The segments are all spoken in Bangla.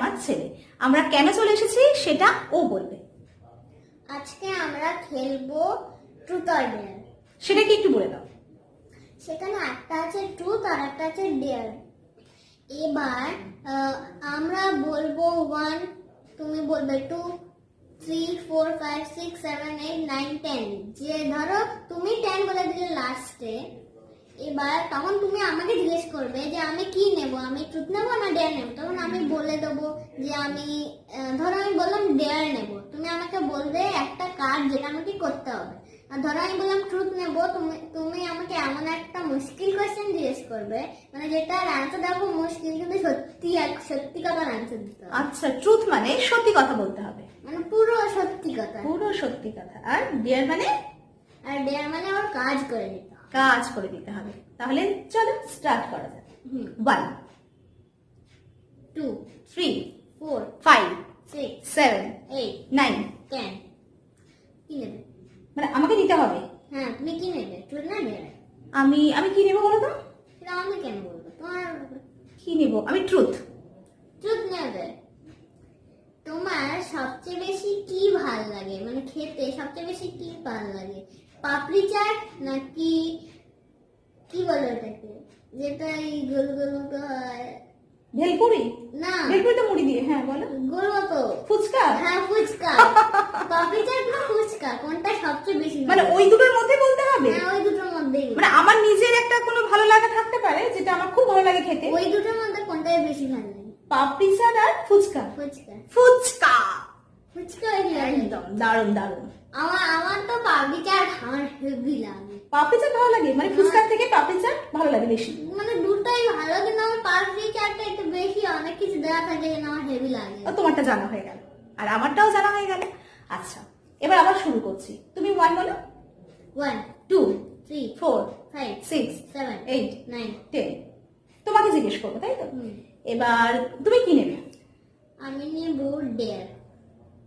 আমার ছেলে। আমরা কেন চলে এসেছি সেটা ও বলবে। আজকে আমরা খেলব ট্রুথ অর ডেয়ার সেটা কি একটু বলে দাও। সেখানে একটা আছে ট্রুথ আর একটা আছে ডেয়ার এবার আমরা বলব ওয়ান তুমি বলবে two three four five six seven eight nine ten যে ধরো তুমি টেন বলে দিলে লাস্টে এবার তখন তুমি আমাকে জিজ্ঞেস করবে যে আমি কি নেব? আমি ট্রুথ নেব না ডেয়ার নেব? তখন আমি বলে দেবো যে আমি ধরো আমি বললাম ডেয়ার নেব। তুমি আমাকে বলবে একটা কাজ যেটা আমাকে করতে হবে। আর ধরো আমি বললাম ট্রুথ নেব তুমি তুমি আমাকে এমন একটা মুশকিল কোয়েশ্চেন জিজ্ঞেস করবে মানে যেটার অ্যান্সার দেবো মুশকিল কিন্তু সত্যি এক- সত্যি কথার অ্যান্সার দিতে হবে। আচ্ছা ট্রুথ মানে সত্যি কথা বলতে হবে। মানে পুরো সত্যি কথা। পুরো সত্যি কথা। আর ডিয়ার মানে? আর ডেয়ার মানে ওর কাজ করে দিতে কাজ করে দিতে হবে। তাহলে চলো স্টার্ট করা যাক। One two three four five six seven eight nine ten কি নেবে? মানে আমাকে দিতে হবে? হ্যাঁ তুমি কি নেবে? ট্রুথ না ডেয়ার আমি আমি কি নেব বলো তো? সেটা আমি কেন বলব? তোমার কি নেব? আমি ট্রুথ ট্রুথ নেবে? তোমার সবচেয়ে বেশি কি ভালো লাগে? মানে খেতে সবচেয়ে বেশি কি ভালো লাগে? পাপড়ি চাট নাকি কি বলে ওটাকে? যেটা এই গোল গোল মতো হয়। ভেলপুরি? না। ভেলপুরি তো মুড়ি দিয়ে হ্যাঁ বলো। গোল মতো। ফুচকা? হ্যাঁ ফুচকা। পাপড়ি চাট না ফুচকা? কোনটা সবচেয়ে বেশি মানে ওই দুটোর মধ্যে বলতে হবে? হ্যাঁ ওই দুটোর মধ্যেই। মানে আমার নিজের একটা কোনো ভালো লাগা থাকতে পারে যেটা আমার খুব ভালো লাগে খেতে। ওই দুটোর মধ্যে কোনটাই বেশি ভালো লাগে? পাপড়ি চাট আর ফুচকা। ফুচকা। ফুচকা ফুচকা বেশি ভালো লাগে। একদম দারুণ দারুণ। আমার আমার তো পাপড়ি চাট আমার হেভি লাগে। পাপড়ি চাট ভালো লাগে? মানে ফুচকার থেকে পাপড়ি চাট ভালো লাগে বেশি? মানে দুটোই ভালো কিন্তু আমার পাপড়ি চাটটা একটু বেশি অনেক কিছু দেওয়া থাকে যেন আমার হেভি লাগে। ও তোমারটা জানা হয়ে গেল। আর আমারটাও জানা হয়ে গেল। আচ্ছা এবার আবার শুরু করছি। তুমি ওয়ান বলো? One two three four five six seven eight nine ten তোমাকে জিজ্ঞেস করব তাই তো? এবার তুমি কি নেবে? আমি নেব ডেয়ার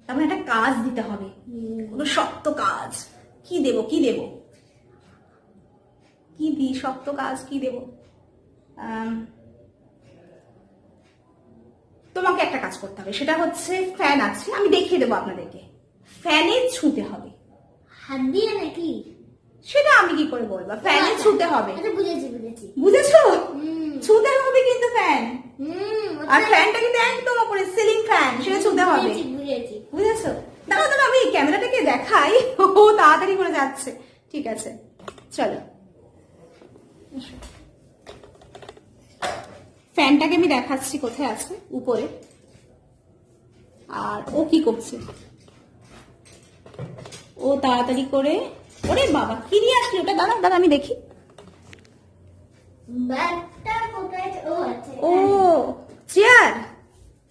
তারপর একটা কাজ দিতে হবে। কোনো শক্ত কাজ। কি দেব কি দেব? কি দি শক্ত কাজ কি দেব? তোমাকে একটা কাজ করতে হবে। সেটা হচ্ছে ফ্যান আছে, আমি দেখিয়ে দেবো আপনাদেরকে। ফ্যানে ছুঁতে হবে। হাত দিয়ে নাকি? সেটা আমি কি করে বলব? ফ্যানে ছুতে হবে। আচ্ছা বুঝেছি বুঝেছি। বুঝেছ? ছুতে হবে কিন্তু ফ্যান। আর ফ্যানটা কিন্তু একদম উপরে সিলিং ফ্যান সেটা ছুতে হবে। বুঝেছি দাঁড়াও দাঁড়াও আমি ক্যামেরাটাকে দেখাই। ও তাড়াতাড়ি করে যাচ্ছে। ঠিক আছে চলো। ফ্যানটাকে আমি দেখাচ্ছি কোথায় আছে উপরে। আর ও কি করছে? ও তাড়াতাড়ি করে ওরে বাবা কি নিয়ে আসলি ওটা দাঁড়া দাঁড়া আমি দেখি। ও ও চেয়ার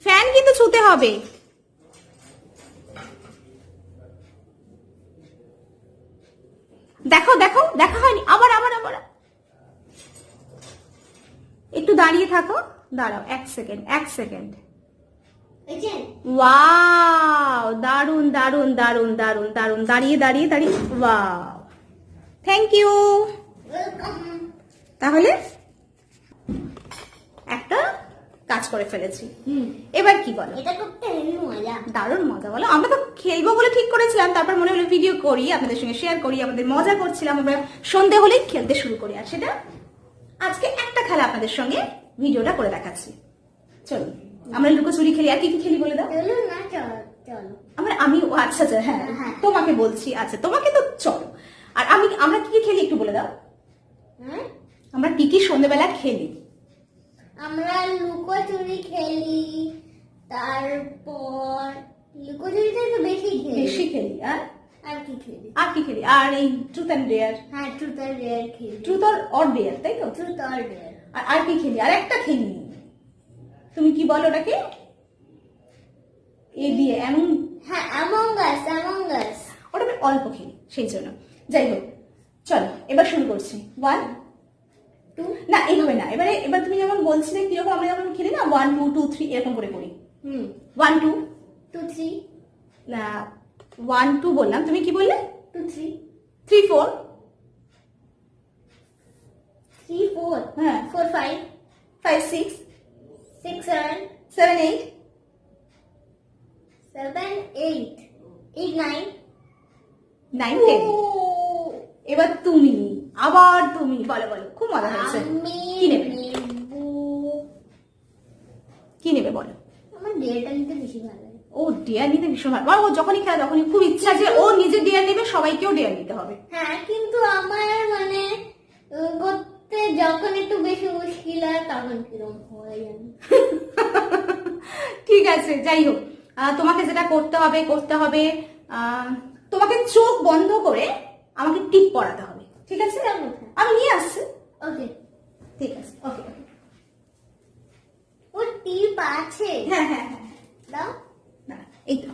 ফ্যান কিন্তু ছুতে হবে। দেখো দেখো দেখা হয়নি আবার আবার আবার। একটু দাঁড়িয়ে থাকো দাঁড়াও এক সেকেন্ড এক সেকেন্ড। ওয়াও দারুণ দারুণ দারুণ দারুণ দারুণ দাঁড়িয়ে দাঁড়িয়ে দাঁড়িয়ে। ওয়াও থ্যাংক ইউ তাহলে একটা কাজ করে ফেলেছি। হুম। এবার কি বলো? এটা করতে মজা। দারুণ মজা বলো। আমরা তো খেলব বলে ঠিক করেছিলাম তারপর মনে হলো ভিডিও করি আপনাদের সঙ্গে শেয়ার করি আমাদের মজা করছিলাম। আমরা সন্ধে হলেই খেলতে শুরু করি। আর সেটা আজকে একটা খেলা আপনাদের সঙ্গে ভিডিওটা করে দেখাচ্ছি। চলো আমরা লুকোচুরি খেলি আর কি কি খেলি বলে দাও? চলো না চলো চলো। আমি ও আচ্ছা আচ্ছা হ্যাঁ হ্যাঁ। তোমাকে বলছি আচ্ছা তোমাকে তো চলো। আর আমি আমরা কি কি খেলি একটু বলে দাও? হ্যাঁ? আমরা কি কি সন্ধ্যেবেলা খেলি? আমরা লুকোচুরি খেলি তারপর লুকোচুরিটা একটু বেশি খেলি। বেশি খেলি আর? আর কি খেলি? আর কি খেলি? আর এই ট্রুথ অ্যান্ড ডেয়ার হ্যাঁ ট্রুথ আর ডেয়ার খেলি। ট্রুথ অর অর ডেয়ার তাই তো? ট্রুথ আর ডেয়ার আর আর কি খেলি? আর একটা খেলি। তুমি কি বলো ওটাকে? এ দিয়ে এমন হ্যাঁ অ্যামং আস অ্যামং আস ওটা আমি অল্প খেলি সেই জন্য। যাই হোক চলো এবার শুরু করছি। ওয়ান টু না এইভাবে না এবারে এবার তুমি যেমন বলছিলে কীরকম আমরা যেমন খেলি না ওয়ান টু টু থ্রি এরকম করে করি। হুম। ওয়ান টু টু থ্রি না ওয়ান টু বললাম তুমি কি বললে? Two three three four three four হ্যাঁ। Four five five six six seven seven eight seven eight eight nine nine ten এবার তুমি আবার তুমি বলো বলো খুব মজা হয়েছে। কি নেবে? কি নেবে বলো? আমার ডেটা নিতে বেশি ভালো ও ডিয়ার নিতে ভীষণ ভালো। ও যখনই খেলা তখনই খুব ইচ্ছা যে ও নিজে ডিয়ার নেবে সবাইকেও ডিয়ার নিতে হবে। হ্যাঁ কিন্তু আমার মানে যখন একটু বেশি মুশকিল হয় তখন কিরম হয়ে যায় ঠিক আছে যাই হোক। তোমাকে যেটা করতে হবে করতে হবে তোমাকে চোখ বন্ধ করে আমাকে টিপ পড়াতে হবে ঠিক আছে? আমি নিয়ে আসছি। ওকে। ঠিক আছে। ওকে ও টিপ আছে। হ্যাঁ হ্যাঁ হ্যাঁ। দাও। এই তো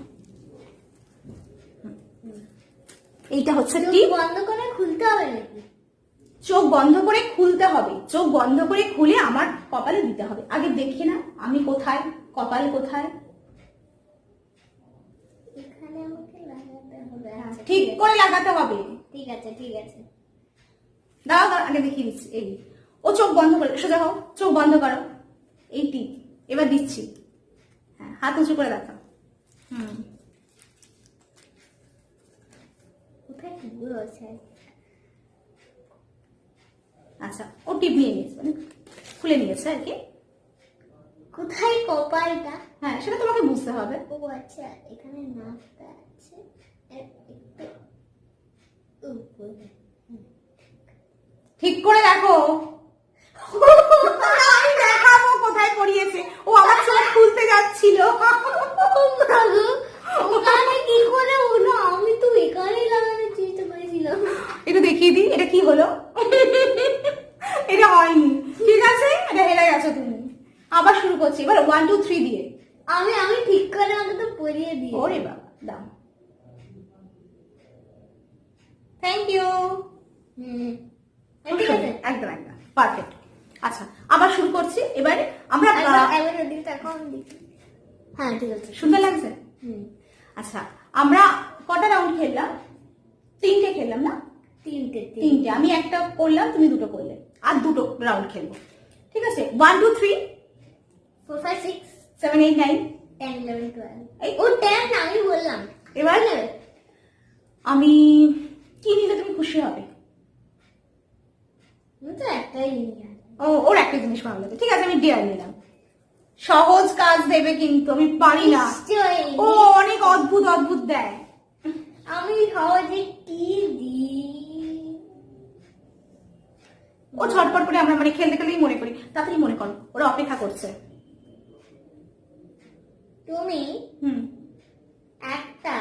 এইটা। হচ্ছে টিপ। বন্ধ করে খুলতে হবে নাকি? চোখ বন্ধ করে খুলতে হবে। চোখ বন্ধ করে খুলে আমার কপালে দিতে হবে। আগে দেখি না আমি কোথায় কপাল কোথায়? আচ্ছা, ঠিক করে লাগাতে হবে। ঠিক আছে ঠিক আছে। দাও দাও আগে দেখিয়ে দিচ্ছি এই ও চোখ বন্ধ করে সোজা হও চোখ বন্ধ করো। এই টিপ এবার দিচ্ছি। হ্যাঁ হাত উঁচু করে দেখাও। হুম। কোথায় আছে? আচ্ছা ও টিপ নিয়ে নিয়েছে মানে খুলে নিয়েছে আর কি। কোথায় কপালটা? হ্যাঁ সেটা তোমাকে বুঝতে হবে। ও আচ্ছা এখানে নাকটা আছে। ঠিক করে দেখো। আমি দেখাবো কোথায় পড়িয়েছে। ও আমার চোখ খুলতে যাচ্ছিল। ওখানে কি করে হলো? আমি তো এখানেই লাগানোর করেছিলাম দেখিয়ে দিই এটা কি হলো? এটা হয়নি। ঠিক আছে? এটা হেরে গেছো তুমি। আবার শুরু করছি। এবার ওয়ান টু থ্রি দিয়ে। আমি আমি ঠিক করে অন্তত পরিয়ে দিই ওরে বাবা দাও। Thank you hmm. ঠিক আছে। একদম একদম। পারফেক্ট আচ্ছা আবার শুরু করছি। এবারে আমরা একবার আহ, ওদিকটা এখন দেখি। হ্যাঁ ঠিক আছে। সুন্দর লাগছে? হুম। আচ্ছা আমরা কটা রাউন্ড খেললাম? তিনটে খেললাম না? তিনটে তিনটে। আমি একটা করলাম তুমি দুটো করলে। আর দুটো রাউন্ড খেলব। ঠিক আছে? One two three four five six seven eight nine ten eleven twelve এই ও টেন না আমি বললাম। এবার? আমি কি নিলে তুমি খুশি হবে? তো একটাই ও ওর একটা জিনিস ভালো লাগে। ঠিক আছে আমি ডিয়ার নিলাম। সহজ কাজ দেবে কিন্তু আমি পারি না। ও অনেক অদ্ভুত অদ্ভুত দেয়। আমি সহজে কি দিই। ও ছটপট করে আমরা মানে খেলতে খেলতেই মনে করি। তাড়াতাড়ি মনে করো ওরা অপেক্ষা করছে। তুমি হুম। একটা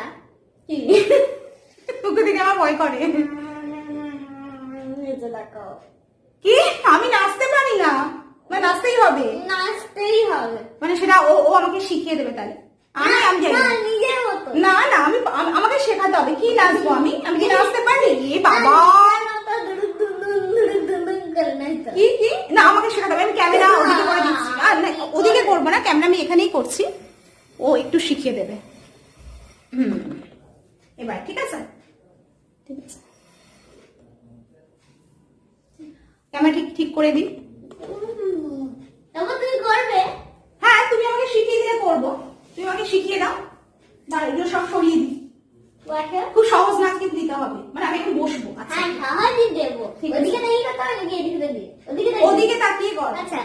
কি? তোকে দেখে আমার ভয় করে। দেখাও কি? আমি নাচতে পারি না। মানে নাচতেই হবে। নাচতেই হবে। মানে সেটা ও ও আমাকে শিখিয়ে দেবে তাহলে। আমি আমি জানি না না। নিজের মতো। না না আমি আমাকে শেখাতে হবে। কি নাচবো আমি? আমি কি নাচতে পারি? এ বাবা। কি কি? না আমাকে শেখাতে হবে। আমি ক্যামেরা ওদিকে করে দিচ্ছি। আর না ওদিকে করব না। ক্যামেরা আমি এখানেই করছি। ও একটু শিখিয়ে দেবে। হুম। এবার ঠিক আছে? ঠিক আছে। ক্যামেরা ঠিক ঠিক করে দিই। করবে? হ্যাঁ তুমি আমাকে শিখিয়ে দিলে করব। তুমি আমাকে শিখিয়ে দাও। দাঁড়া এগুলো সব সরিয়ে দিই। খুব সহজ নাচ কিন্তু দিতে হবে। মানে আমি একটু বসবো আচ্ছা। ওদিকে তাকিয়ে কর আচ্ছা।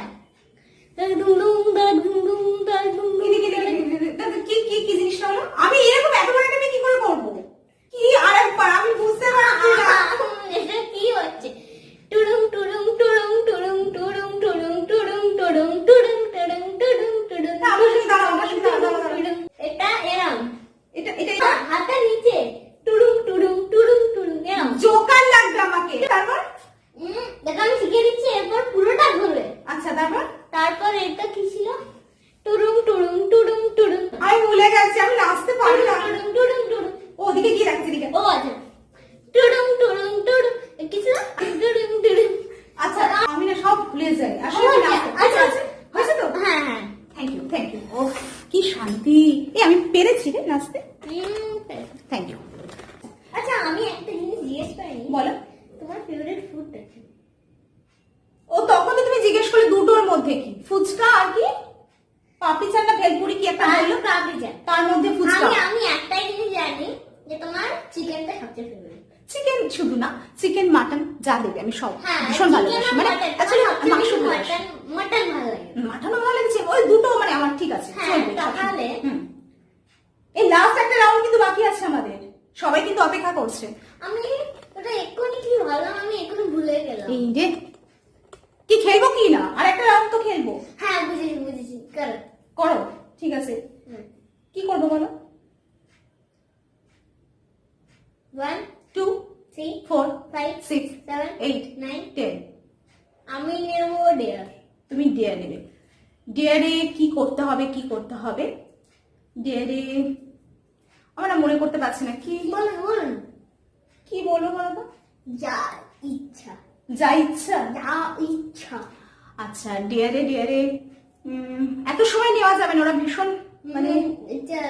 কি কি জিনিসটা আমি এরকম এত বড় একটা কি ও কিছু না? আচ্ছা আমি না সব ভুলে যাই। আসলে আচ্ছা আচ্ছা। হয়েছে? তো? হ্যাঁ হ্যাঁ। থ্যাংক ইউ থ্যাংক ইউ ও কি শান্তি। এ আমি পেরেছি রে নাচতে। থ্যাংক ইউ আচ্ছা আমি একটা জিনিস জিজ্ঞেস করিনি। বলো। তোমার ফেভারিট ফুডটা কি? ও তখন তুমি জিজ্ঞেস করলে দুটোর মধ্যে কি? ফুচকা আর কি? পাপড়ি চাট না ভেলপুরি কি একটা বলল? কাবলি চাট তার মধ্যে ফুচকা। আমি আমি একটাই জিনিস জানি। যে তোমার চিকেনটা সবচেয়ে ফেভারিট চিকেন শুধু না চিকেন মাটন যা দেবে আমি সব হ্যাঁ ভীষণ ভালোবাসি। মানে আসলে মাংস ভালোবাসি মটন ভালো লাগে। মাটনও ভালো লাগছে ওই দুটো মানে আমার ঠিক আছে হ্যাঁ, চলবে তাহলে? এই লাস্ট একটা রাউন্ড কিন্তু বাকি আছে আমাদের। সবাই কিন্তু অপেক্ষা করছে। আমি ওটা এক্ষুনি কি ভালো আমি এক্ষুনি ভুলে গেলাম। এই রে কি খেলব কি না? আর একটা রাউন্ড তো খেলব। হ্যাঁ বুঝেছি বুঝেছি করো। করো ঠিক আছে। কি করব বলো? One two three four five six seven eight nine ten আমি নেব ডেয়ার তুমি ডেয়ার নেবে। ডেয়ারে কি করতে হবে কি করতে হবে? ডেয়ারে আমরা মনে করতে পারছি না কি? বলুন বলুন। কি বলব বলো তো যা ইচ্ছা। যা ইচ্ছা? যা ইচ্ছা। আচ্ছা ডেয়ারে ডেয়ারে এত সময় নেওয়া যাবে না ওরা ভীষণ মানে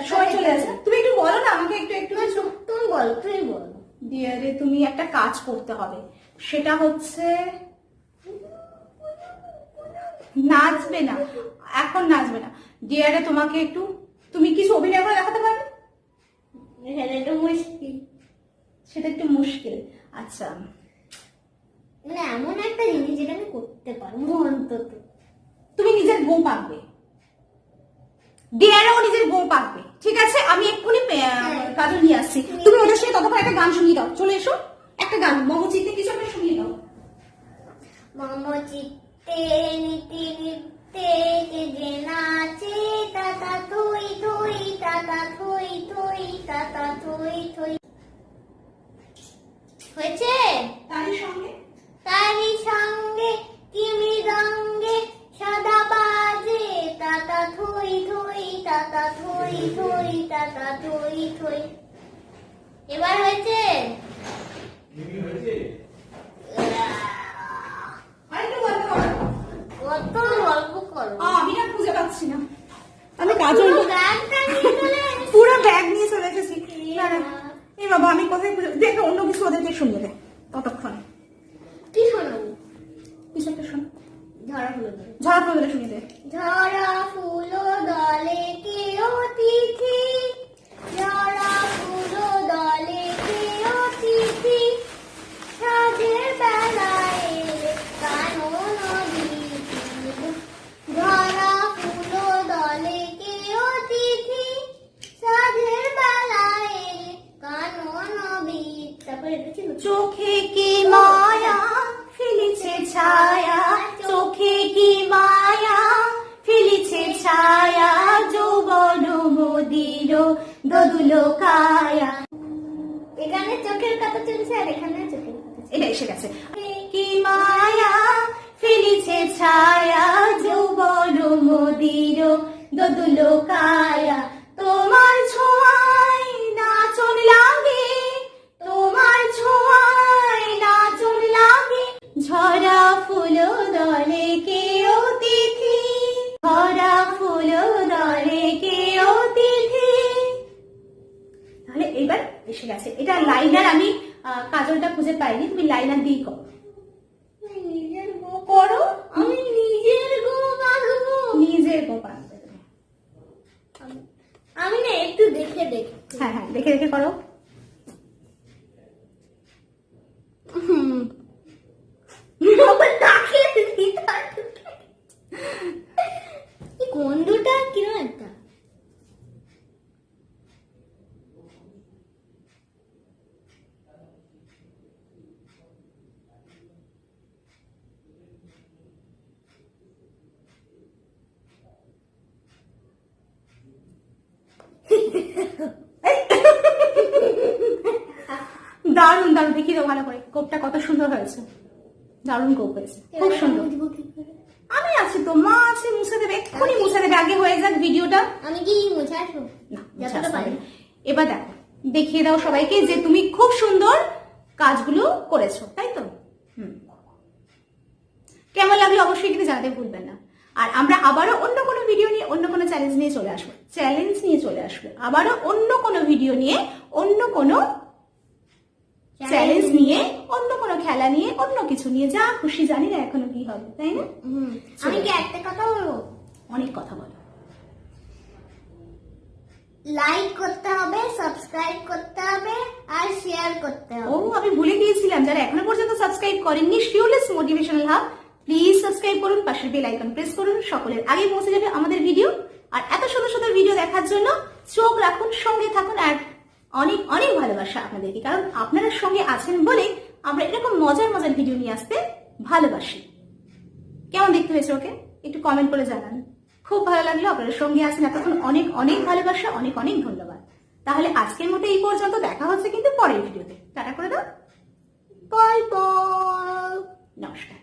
সময় চলে যাচ্ছে তুমি একটু বলো না আমাকে একটু একটু তুমি বলো তুমি বলো। ডিয়ারে তুমি একটা কাজ করতে হবে। সেটা হচ্ছে নাচবে না। এখন নাচবে না। ডিয়ারে তোমাকে একটু তুমি কিছু অভিনয় করে দেখাতে পারবে? একটু মুশকিল। সেটা একটু মুশকিল। আচ্ছা। মানে এমন একটা জিনিস যেটা আমি করতে পারব অন্তত। তুমি নিজের বউ পাকবে ডিয়ারেও নিজের বউ পাকবে ঠিক আছে? আমি এক্ষুনি আহ, কাজল নিয়ে আসছি। তুমি ওদের সাথে ততক্ষণ একটা গান শুনিয়ে দাও। চলে এসো। একটা গান মমচিতে কিছু একটা শুনিয়ে দাও। মম চিত্তে নীতি নিত্যে যে নাচে তাতা থই থই তাতা থই থই তাতা থই থই। হয়েছে? তারই সঙ্গে? তারি সঙ্গে কি মৃদঙ্গে তাতা থই থই তাতা থই থই। এবার হয়েছে? গল্প করো। কত গল্প করো। আমি না খুঁজে পাচ্ছি না। আমি কাজল পুরো ব্যাগ নিয়ে চলে এসেছি। এই বাবা আমি কোথায় দেখো অন্য কিছু ওদেরকে শুনিয়ে দে। viro do Lucaia. দেখে হ্যাঁ হ্যাঁ দেখে দেখে করো আবার তাকে ভিতর ঢুকে। এই গন্ধটা কিরম একটা দারুণ দারুণ দেখি তো ভালো করে। কোপটা কত সুন্দর হয়েছে। দারুণ কোপ হয়েছে। খুব সুন্দর? আমি আছি তো মা আছে মুছে দেবে এক্ষুনি মুছে দেবে। আগে হয়ে যাক ভিডিওটা। আমি কি মুছে আসব। এবার দেখো দেখিয়ে দাও সবাইকে যে তুমি খুব সুন্দর কাজগুলো করেছ তাই তো? হুম। কেমন লাগল অবশ্যই কিন্তু জানাতে ভুলবেন না। আর আমরা আবারও অন্য কোনো ভিডিও নিয়ে অন্য কোনো চ্যালেঞ্জ নিয়ে চলে আসব। চ্যালেঞ্জ নিয়ে চলে আসব। আবারও অন্য কোনো ভিডিও নিয়ে অন্য কোনো চ্যালেঞ্জ নিয়ে অন্য কোনো খেলা নিয়ে অন্য কিছু নিয়ে যা খুশি জানি না এখনও কি হবে তাই না? আমি কি একটা কথা বলব? অনেক কথা বলো। লাইক করতে হবে সাবস্ক্রাইব করতে হবে আর শেয়ার করতে হবে। ও আমি ভুলে গিয়েছিলাম যারা এখনও পর্যন্ত সাবস্ক্রাইব করেননি sureless motivational hub please subscribe করুন, পাশের বেল আইকন প্রেস করুন, সকলের আগে পৌঁছে যাবে আমাদের ভিডিও আর এত সুন্দর সুন্দর ভিডিও দেখার জন্য চোখ রাখুন, সঙ্গে থাকুন, আর অনেক অনেক ভালোবাসা আপনাদেরকে। কারণ আপনারা সঙ্গে আছেন বলে আমরা এরকম মজার মজার ভিডিও নিয়ে আসতে ভালোবাসি। কেমন দেখতে হয়েছে ওকে? একটু কমেন্ট করে জানান। খুব ভালো লাগল আপনাদের সঙ্গে আছেন, এতক্ষণ অনেক অনেক ভালোবাসা, অনেক অনেক ধন্যবাদ। তাহলে আজকের মতো এই পর্যন্ত দেখা হচ্ছে কিন্তু পরের ভিডিওতে টাটা করে দাও। বাই বাই নমস্কার।